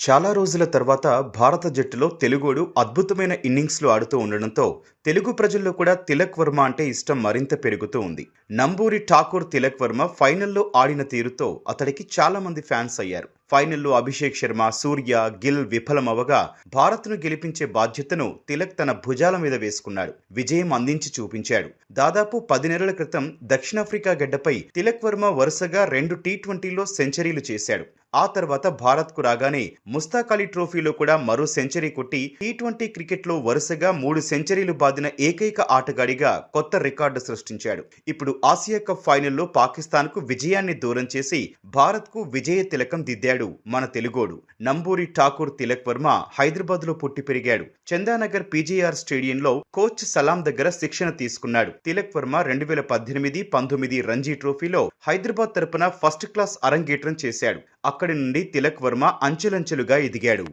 చాలా రోజుల తర్వాత భారత జట్టులో తెలుగోడు అద్భుతమైన ఇన్నింగ్స్లు ఆడుతూ ఉండడంతో తెలుగు ప్రజల్లో కూడా తిలక్ వర్మ అంటే ఇష్టం మరింత పెరుగుతూ ఉంది. నంబూరి ఠాకూర్ తిలక్ వర్మ ఫైనల్లో ఆడిన తీరుతో అతడికి చాలా మంది ఫ్యాన్స్ అయ్యారు. ఫైనల్లో అభిషేక్ శర్మ సూర్య గిల్ విఫలమవగా భారత్ను గెలిపించే బాధ్యతను తిలక్ తన భుజాల మీద వేసుకున్నాడు. విజయం అందించి చూపించాడు. దాదాపు పది నెలల క్రితం దక్షిణాఫ్రికా గడ్డపై తిలక్ వర్మ వరుసగా రెండు టీ ట్వంటీలో సెంచరీలు చేశాడు. ఆ తర్వాత భారత్కు రాగానే ముస్తాక్ అలీ ట్రోఫీలో కూడా మరో సెంచరీ కొట్టి టీ ట్వంటీ క్రికెట్లో వరుసగా మూడు సెంచరీలు బాదిన ఏకైక ఆటగాడిగా కొత్త రికార్డు సృష్టించాడు. ఇప్పుడు ఆసియా కప్ ఫైనల్లో పాకిస్తాన్కు విజయాన్ని దూరం చేసి భారత్కు విజయ తిలకం దిద్దాడు. మన తెలుగోడు. నంబూరి ఠాకూర్ తిలక్ వర్మ హైదరాబాద్లో పుట్టి పెరిగాడు. చందానగర్ పీజీఆర్ స్టేడియంలో కోచ్ సలాం దగ్గర శిక్షణ తీసుకున్నాడు. తిలక్ వర్మ రెండు వేల పద్దెనిమిది పంతొమ్మిది రంజీ ట్రోఫీలో హైదరాబాద్ తరపున ఫస్ట్ క్లాస్ అరంగేట్రం చేశాడు. అక్కడి నుండి తిలక్ వర్మ అంచెలంచెలుగా ఎదిగాడు.